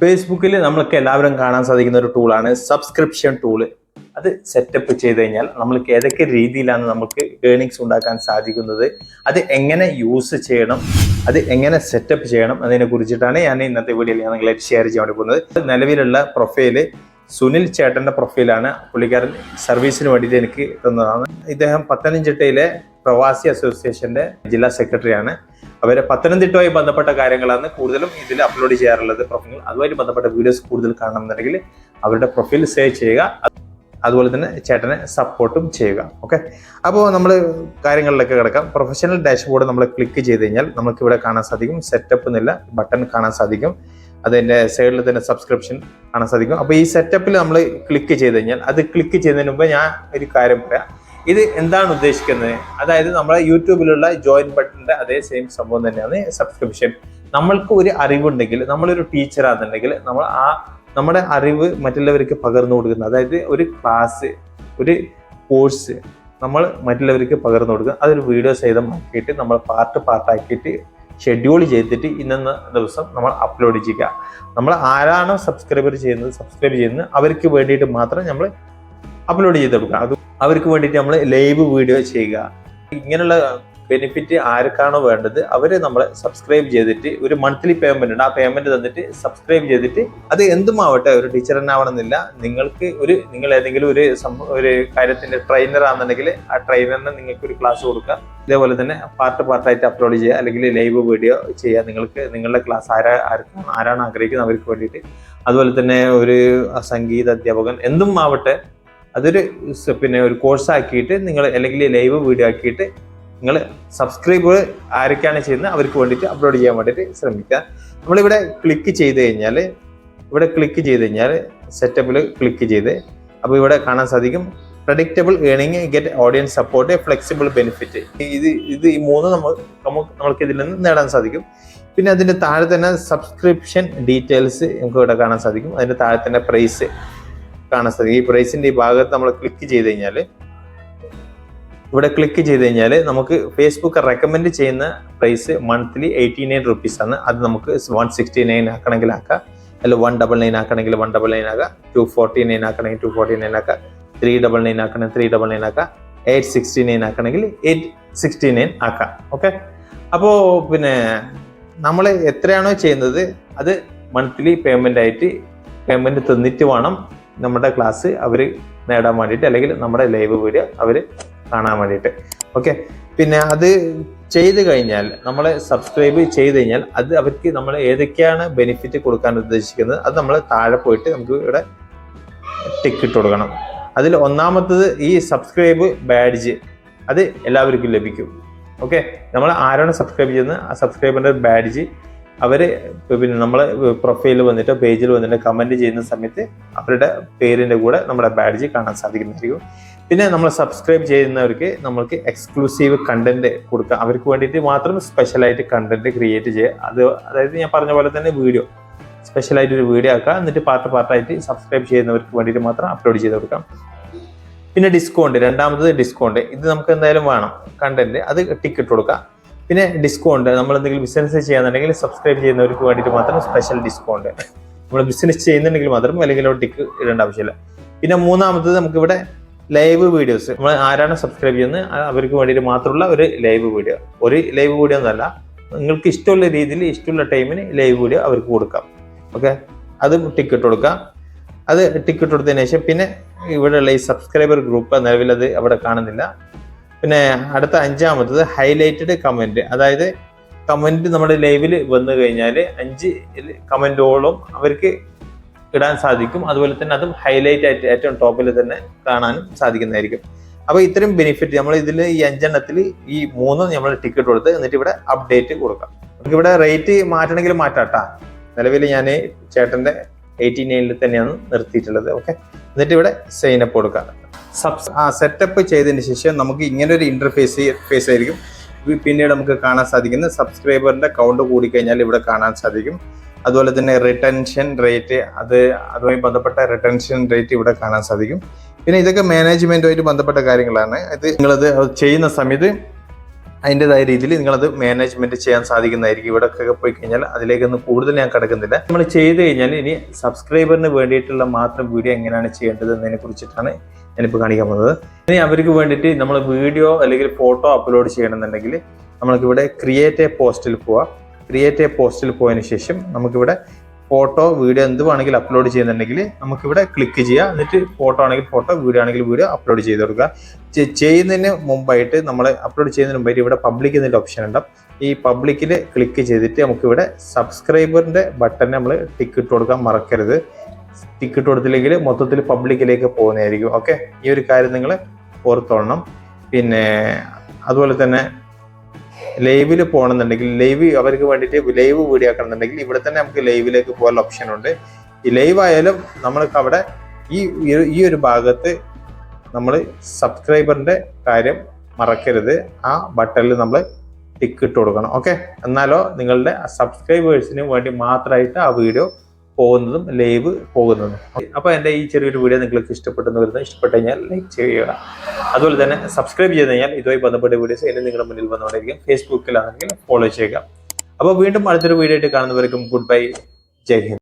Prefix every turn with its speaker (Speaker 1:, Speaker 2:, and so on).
Speaker 1: ഫേസ്ബുക്കിൽ നമ്മൾക്ക് എല്ലാവരും കാണാൻ സാധിക്കുന്ന ഒരു ടൂളാണ് സബ്സ്ക്രിപ്ഷൻ ടൂൾ അത് സെറ്റപ്പ് ചെയ്ത് കഴിഞ്ഞാൽ നമ്മൾക്ക് ഏതൊക്കെ രീതിയിലാണ് നമുക്ക് ഏണിങ്സ് ഉണ്ടാക്കാൻ സാധിക്കുന്നത് അത് എങ്ങനെ യൂസ് ചെയ്യണം അത് എങ്ങനെ സെറ്റപ്പ് ചെയ്യണം അതിനെ കുറിച്ചിട്ടാണ് ഞാൻ ഇന്നത്തെ വീഡിയോയിൽ ഞാൻ നിങ്ങളായിട്ട് ഷെയർ ചെയ്യാൻ വേണ്ടി പോകുന്നത്. നിലവിലുള്ള പ്രൊഫൈൽ സുനിൽ ചേട്ടന്റെ പ്രൊഫൈലാണ് പുള്ളിക്കാരൻ സർവീസിന് വേണ്ടിയിട്ട് എനിക്ക് തന്നതാണ്. ഇദ്ദേഹം പത്തനംതിട്ടയിലെ പ്രവാസി അസോസിയേഷന്റെ ജില്ലാ സെക്രട്ടറിയാണ് അവരെ പത്തനംതിട്ടയുമായി ബന്ധപ്പെട്ട കാര്യങ്ങളാണ് കൂടുതലും ഇതിൽ അപ്ലോഡ് ചെയ്യാറുള്ളത് പ്രൊഫൈൽ അതുമായി ബന്ധപ്പെട്ട വീഡിയോസ് കൂടുതൽ കാണണമെന്നുണ്ടെങ്കിൽ അവരുടെ പ്രൊഫൈൽ സേവ് ചെയ്യുക. അതുപോലെ തന്നെ ചേട്ടനെ സപ്പോർട്ടും ചെയ്യുക. ഓക്കെ അപ്പോൾ നമ്മൾ കാര്യങ്ങളിലൊക്കെ കിടക്കാം. പ്രൊഫഷണൽ ഡാഷ്ബോർഡ് നമ്മൾ ക്ലിക്ക് ചെയ്ത് കഴിഞ്ഞാൽ നമുക്ക് ഇവിടെ കാണാൻ സാധിക്കും. സെറ്റപ്പ് എന്നില്ല ബട്ടൺ കാണാൻ സാധിക്കും. അതിന്റെ സൈഡിൽ തന്നെ സബ്സ്ക്രിപ്ഷൻ കാണാൻ സാധിക്കും. അപ്പോൾ ഈ സെറ്റപ്പിൽ നമ്മൾ ക്ലിക്ക് ചെയ്ത് കഴിഞ്ഞാൽ അത് ക്ലിക്ക് ചെയ്യുന്നതിന് മുമ്പ് ഞാൻ ഒരു കാര്യം പറയാം. ഇത് എന്താണ് ഉദ്ദേശിക്കുന്നത്? അതായത് നമ്മളെ യൂട്യൂബിലുള്ള ജോയിൻ ബട്ടണിന്റെ അതേ സെയിം സംഭവം തന്നെയാണ് സബ്സ്ക്രിപ്ഷൻ നമ്മൾക്ക് ഒരു അറിവുണ്ടെങ്കിൽ നമ്മളൊരു ടീച്ചറാണെന്നുണ്ടെങ്കിൽ നമ്മൾ ആ നമ്മുടെ അറിവ് മറ്റുള്ളവർക്ക് പകർന്നു കൊടുക്കുന്നത് അതായത് ഒരു ക്ലാസ് ഒരു കോഴ്സ് നമ്മൾ മറ്റുള്ളവർക്ക് പകർന്നു കൊടുക്കുക. അതൊരു വീഡിയോ സഹിതം ആക്കിയിട്ട് നമ്മൾ പാർട്ട് പാർട്ടാക്കിയിട്ട് ഷെഡ്യൂൾ ചെയ്തിട്ട് ഇന്ന ദിവസം നമ്മൾ അപ്ലോഡ് ചെയ്യുക. നമ്മൾ ആരാണോ സബ്സ്ക്രൈബർ ചെയ്യുന്നത് സബ്സ്ക്രൈബ് ചെയ്യുന്നത് അവർക്ക് വേണ്ടിയിട്ട് മാത്രം നമ്മൾ അപ്ലോഡ് ചെയ്ത് കൊടുക്കുക. അത് അവർക്ക് വേണ്ടിയിട്ട് നമ്മൾ ലൈവ് വീഡിയോ ചെയ്യുക. ഇങ്ങനെയുള്ള ബെനിഫിറ്റ് ആർക്കാണോ വേണ്ടത് അവർ നമ്മൾ സബ്സ്ക്രൈബ് ചെയ്തിട്ട് ഒരു മന്ത്ലി പേയ്മെന്റ് ഉണ്ട്. ആ പേയ്മെന്റ് തന്നിട്ട് സബ്സ്ക്രൈബ് ചെയ്തിട്ട് അത് എന്തുമാവട്ടെ ഒരു ടീച്ചർ തന്നെ ആവണമെന്നില്ല. നിങ്ങൾക്ക് ഒരു നിങ്ങൾ ഏതെങ്കിലും ഒരു ഒരു കാര്യത്തിന്റെ ട്രെയിനർ ആണെന്നുണ്ടെങ്കിൽ ആ ട്രെയിനറിന് നിങ്ങൾക്ക് ഒരു ക്ലാസ് കൊടുക്കുക. ഇതേപോലെ തന്നെ പാർട്ട് പാർട്ടായിട്ട് അപ്ലോഡ് ചെയ്യുക. അല്ലെങ്കിൽ ലൈവ് വീഡിയോ ചെയ്യുക. നിങ്ങൾക്ക് നിങ്ങളുടെ ക്ലാസ് ആരാ ആർക്കും ആരാണ് ആഗ്രഹിക്കുന്നത് അവർക്ക് വേണ്ടിയിട്ട്. അതുപോലെ തന്നെ ഒരു സംഗീത അധ്യാപകൻ എന്തും ആവട്ടെ അതൊരു പിന്നെ ഒരു കോഴ്സ് ആക്കിയിട്ട് നിങ്ങൾ അല്ലെങ്കിൽ ലൈവ് വീഡിയോ ആക്കിയിട്ട് നിങ്ങൾ സബ്സ്ക്രൈബ് ആരൊക്കെയാണ് ചെയ്യുന്നത് അവർക്ക് വേണ്ടിയിട്ട് അപ്ലോഡ് ചെയ്യാൻ വേണ്ടിയിട്ട് ശ്രമിക്കുക. നമ്മളിവിടെ ക്ലിക്ക് ചെയ്ത് കഴിഞ്ഞാൽ ഇവിടെ ക്ലിക്ക് ചെയ്ത് കഴിഞ്ഞാൽ സെറ്റപ്പിൽ ക്ലിക്ക് ചെയ്ത് അപ്പോൾ ഇവിടെ കാണാൻ സാധിക്കും predictable earning get audience support flexible benefit ഇത് ഇത് ഈ മൂന്ന് നമ്മൾ നമുക്ക് നമ്മൾക്ക് ഇതിൽ നിന്ന് നേടാൻ സാധിക്കും. പിന്നെ അതിന്റെ താഴെ തന്നെ സബ്സ്ക്രിപ്ഷൻ ഡീറ്റെയിൽസ് നമുക്ക് ഇവിടെ കാണാൻ സാധിക്കും. അതിന്റെ താഴെ തന്നെ പ്രൈസ് കാണാൻ സാധിക്കും. ഈ പ്രൈസിന്റെ ഈ ഭാഗത്ത് നമ്മൾ ക്ലിക്ക് ചെയ്ത് കഴിഞ്ഞാൽ ഇവിടെ ക്ലിക്ക് ചെയ്ത് കഴിഞ്ഞാൽ നമുക്ക് ഫേസ്ബുക്ക് റെക്കമെൻഡ് ചെയ്യുന്ന price monthly eighty nine rupees ആണ്. അത് നമുക്ക് വൺ സിക്സ്റ്റി നയൻ ആക്കണമെങ്കിൽ ആക്കാം. അല്ല വൺ ഡബിൾ നയൻ ആക്കണമെങ്കിൽ വൺ ഡബിൾ നയൻ ആക്കാം. ടു ഫോർട്ടി നയൻ ആക്കണമെങ്കിൽ ടു ഫോർട്ടി നയൻ ആക്കാം. ത്രീ ഡബിൾ നയൻ ആക്കണമെങ്കിൽ ത്രീ ഡബിൾ നയൻ ആക്കാം. എയ്റ്റ് സിക്സ്റ്റി നയൻ ആക്കണമെങ്കിൽ എയ്റ്റ് സിക്സ്റ്റി നയൻ ആക്കാം. ഓക്കെ അപ്പോൾ പിന്നെ നമ്മൾ എത്രയാണോ ചെയ്യുന്നത് അത് മന്ത്ലി പേയ്മെന്റ് ആയിട്ട് പേയ്മെന്റ് തന്നിട്ട് വേണം. നമ്മുടെ ക്ലാസ് അവർ നേടാൻ വേണ്ടിയിട്ട് അല്ലെങ്കിൽ നമ്മുടെ ലൈവ് വീഡിയോ അവർ കാണാൻ വേണ്ടിയിട്ട്. ഓക്കെ പിന്നെ അത് ചെയ്ത് കഴിഞ്ഞാൽ നമ്മൾ സബ്സ്ക്രൈബ് ചെയ്ത് കഴിഞ്ഞാൽ അത് അവർക്ക് നമ്മൾ ഏതൊക്കെയാണ് ബെനിഫിറ്റ് കൊടുക്കാൻ ഉദ്ദേശിക്കുന്നത് അത് നമ്മൾ താഴെ പോയിട്ട് നമുക്ക് ഇവിടെ ടിക്ക് ഇട്ട് കൊടുക്കണം. അതിൽ ഒന്നാമത്തത് ഈ സബ്സ്ക്രൈബ് ബാഡ്ജ് അത് എല്ലാവർക്കും ലഭിക്കും. ഓക്കെ നമ്മൾ ആരാണ് സബ്സ്ക്രൈബ് ചെയ്യുന്നത്? ആ സബ്സ്ക്രൈബറിന്റെ ബാഡ്ജ് അവർ പിന്നെ നമ്മളെ പ്രൊഫൈലിൽ വന്നിട്ട് പേജിൽ വന്നിട്ട് കമന്റ് ചെയ്യുന്ന സമയത്ത് അവരുടെ പേരിന്റെ കൂടെ നമ്മുടെ ബാഡ്ജ് കാണാൻ സാധിക്കുന്നതായിരിക്കും. പിന്നെ നമ്മൾ സബ്സ്ക്രൈബ് ചെയ്യുന്നവർക്ക് നമ്മൾക്ക് എക്സ്ക്ലൂസീവ് കണ്ടന്റ് കൊടുക്കുക അവർക്ക് വേണ്ടിയിട്ട് മാത്രം സ്പെഷ്യലായിട്ട് കണ്ടന്റ് ക്രിയേറ്റ് ചെയ്യുക. അത് അതായത് ഞാൻ പറഞ്ഞ പോലെ തന്നെ വീഡിയോ സ്പെഷ്യലായിട്ട് ഒരു വീഡിയോ ആക്കുക. എന്നിട്ട് പാർട്ട് പാർട്ടായിട്ട് സബ്സ്ക്രൈബ് ചെയ്യുന്നവർക്ക് വേണ്ടിയിട്ട് മാത്രം അപ്ലോഡ് ചെയ്ത് കൊടുക്കാം. പിന്നെ ഡിസ്കൗണ്ട് രണ്ടാമത് ഡിസ്കൗണ്ട് ഇത് നമുക്ക് എന്തായാലും വേണം. കണ്ടന്റ് അത് ടിക്കറ്റ് കൊടുക്കാം. പിന്നെ ഡിസ്കൗണ്ട് നമ്മൾ എന്തെങ്കിലും ബിസിനസ് ചെയ്യാന്നുണ്ടെങ്കിൽ സബ്സ്ക്രൈബ് ചെയ്യുന്നവർക്ക് വേണ്ടിയിട്ട് മാത്രം സ്പെഷ്യൽ ഡിസ്കൗണ്ട് നമ്മൾ ബിസിനസ് ചെയ്യുന്നുണ്ടെങ്കിൽ മാത്രം അല്ലെങ്കിൽ ടിക്ക് ഇടേണ്ട ആവശ്യമില്ല. പിന്നെ മൂന്നാമത്തത് നമുക്കിവിടെ ലൈവ് വീഡിയോസ് നമ്മൾ ആരാണ് സബ്സ്ക്രൈബ് ചെയ്യുന്നത് അവർക്ക് വേണ്ടിയിട്ട് മാത്രമുള്ള ഒരു ലൈവ് വീഡിയോ ഒരു ലൈവ് വീഡിയോ എന്നല്ല നിങ്ങൾക്ക് ഇഷ്ടമുള്ള രീതിയിൽ ഇഷ്ടമുള്ള ടൈമിന് ലൈവ് വീഡിയോ അവർക്ക് കൊടുക്കാം. ഓക്കെ അത് ടിക്കറ്റ് കൊടുക്കാം. അത് ടിക്കറ്റ് കൊടുത്തതിന് ശേഷം പിന്നെ ഇവിടെയുള്ള ഈ സബ്സ്ക്രൈബർ ഗ്രൂപ്പ് നിലവിലത് അവിടെ കാണുന്നില്ല. പിന്നെ അടുത്ത അഞ്ചാമത്തത് ഹൈലൈറ്റഡ് കമന്റ് അതായത് കമന്റ് നമ്മുടെ ലൈവിൽ വന്നു കഴിഞ്ഞാൽ അഞ്ച് കമന്റോളം അവർക്ക് ഇടാൻ സാധിക്കും. അതുപോലെ തന്നെ അതും ഹൈലൈറ്റ് ആയിട്ട് ഏറ്റവും ടോപ്പിൽ തന്നെ കാണാനും സാധിക്കുന്നതായിരിക്കും. അപ്പോൾ ഇത്രയും ബെനിഫിറ്റ് നമ്മൾ ഇതിൽ ഈ അഞ്ചെണ്ണത്തിൽ ഈ മൂന്ന് നമ്മൾ ടിക്കറ്റ് കൊടുത്ത് എന്നിട്ട് ഇവിടെ അപ്ഡേറ്റ് കൊടുക്കാം. നമുക്ക് ഇവിടെ റേറ്റ് മാറ്റണമെങ്കിൽ മാറ്റാട്ടാ. നിലവിൽ ഞാൻ ചേട്ടന്റെ എയ്റ്റി നയനിൽ തന്നെയാണ് നിർത്തിയിട്ടുള്ളത്. ഓക്കെ എന്നിട്ട് ഇവിടെ സൈനപ്പ് കൊടുക്കാം. ആ സെറ്റപ്പ് ചെയ്തതിന് ശേഷം നമുക്ക് ഇങ്ങനെ ഒരു ഇന്റർഫേസ് ഫേസ് ആയിരിക്കും. പിന്നീട് നമുക്ക് കാണാൻ സാധിക്കുന്നത് സബ്സ്ക്രൈബറിന്റെ കൗണ്ട് കൂടിക്കഴിഞ്ഞാൽ ഇവിടെ കാണാൻ സാധിക്കും. അതുപോലെ തന്നെ റിട്ടൻഷൻ റേറ്റ് അത് അതുമായി ബന്ധപ്പെട്ട റിട്ടൻഷൻ റേറ്റ് ഇവിടെ കാണാൻ സാധിക്കും. പിന്നെ ഇതൊക്കെ മാനേജ്മെന്റുമായിട്ട് ബന്ധപ്പെട്ട കാര്യങ്ങളാണ്. ഇത് നിങ്ങളത് ചെയ്യുന്ന സമയത്ത് അതിന്റെതായ രീതിയിൽ നിങ്ങളത് മാനേജ്മെന്റ് ചെയ്യാൻ സാധിക്കുന്നതായിരിക്കും. ഇവിടെ ഒക്കെ പോയി കഴിഞ്ഞാൽ അതിലേക്കൊന്നും കൂടുതൽ ഞാൻ കിടക്കുന്നില്ല. നമ്മൾ ചെയ്ത് കഴിഞ്ഞാൽ ഇനി സബ്സ്ക്രൈബറിന് വേണ്ടിയിട്ടുള്ള മാത്രം വീഡിയോ എങ്ങനെയാണ് ചെയ്യേണ്ടത് എന്നതിനെ കുറിച്ചിട്ടാണ് ഞാനിപ്പോൾ കാണിക്കാൻ പോകുന്നത്. ഇനി അവർക്ക് വേണ്ടിയിട്ട് നമ്മൾ വീഡിയോ അല്ലെങ്കിൽ ഫോട്ടോ അപ്ലോഡ് ചെയ്യണമെന്നുണ്ടെങ്കിൽ നമ്മൾക്കിവിടെ ക്രിയേറ്റ് എ പോസ്റ്റിൽ പോവാം. ക്രിയേറ്റ് എ പോസ്റ്റിൽ പോയതിനു ശേഷം നമുക്കിവിടെ ഫോട്ടോ വീഡിയോ എന്ത് വേണമെങ്കിലും അപ്ലോഡ് ചെയ്യുന്നുണ്ടെങ്കിൽ നമുക്കിവിടെ ക്ലിക്ക് ചെയ്യുക എന്നിട്ട് ഫോട്ടോ ആണെങ്കിൽ ഫോട്ടോ വീഡിയോ ആണെങ്കിൽ വീഡിയോ അപ്ലോഡ് ചെയ്ത് കൊടുക്കുക. ചെയ്യുന്നതിന് മുമ്പായിട്ട് നമ്മൾ അപ്ലോഡ് ചെയ്യുന്നതിന് മുമ്പായിട്ട് ഇവിടെ പബ്ലിക് എന്നൊരു ഓപ്ഷൻ ഉണ്ടാവും ഈ പബ്ലിക്കിൽ ക്ലിക്ക് ചെയ്തിട്ട് നമുക്കിവിടെ സബ്സ്ക്രൈബറിന്റെ ബട്ടൺ നമ്മൾ ടിക്ക് ഇട്ട് കൊടുക്കാൻ മറക്കരുത്. ടിക്ക് ഇട്ട് കൊടുത്തില്ലെങ്കിൽ മൊത്തത്തിൽ പബ്ലിക്കിലേക്ക് പോകുന്നതായിരിക്കും. ഓക്കെ ഈ ഒരു കാര്യം നിങ്ങൾ ഓർത്തോളണം. പിന്നെ അതുപോലെ തന്നെ ലൈവിൽ പോകണമെന്നുണ്ടെങ്കിൽ ലൈവ് അവർക്ക് വേണ്ടിയിട്ട് ലൈവ് വീഡിയോ ആക്കണമെന്നുണ്ടെങ്കിൽ ഇവിടെ തന്നെ നമുക്ക് ലൈവിലേക്ക് പോകാനുള്ള ഓപ്ഷൻ ഉണ്ട്. ഈ ലൈവ് ആയാലും നമ്മൾക്ക് അവിടെ ഈ ഈ- ഒരു ഭാഗത്ത് നമ്മൾ സബ്സ്ക്രൈബറിന്റെ കാര്യം മറക്കരുത്. ആ ബട്ടണിൽ നമ്മൾ ടിക്ക് ഇട്ട് കൊടുക്കണം. ഓക്കെ എന്നാലോ നിങ്ങളുടെ സബ്സ്ക്രൈബേഴ്സിന് വേണ്ടി മാത്രമായിട്ട് ആ വീഡിയോ പോകുന്നതും ലൈവ് പോകുന്നതും. അപ്പോൾ എന്റെ ഈ ചെറിയൊരു വീഡിയോ നിങ്ങൾക്ക് ഇഷ്ടപ്പെട്ടെന്ന് വരുന്നത് ഇഷ്ടപ്പെട്ടു കഴിഞ്ഞാൽ ലൈക്ക് ചെയ്യുക. അതുപോലെ തന്നെ സബ്സ്ക്രൈബ് ചെയ്ത് കഴിഞ്ഞാൽ ഇതുമായി ബന്ധപ്പെട്ട വീഡിയോസ് ഇനി നിങ്ങളുടെ മുന്നിൽ വന്നുകൊണ്ടിരിക്കും ഫേസ്ബുക്കിലാണെങ്കിൽ ഫോളോ ചെയ്യുക. അപ്പോൾ വീണ്ടും അടുത്തൊരു വീഡിയോ ആയിട്ട് കാണുന്നവർക്കും ഗുഡ് ബൈ ജയ് ഹിന്ദ്.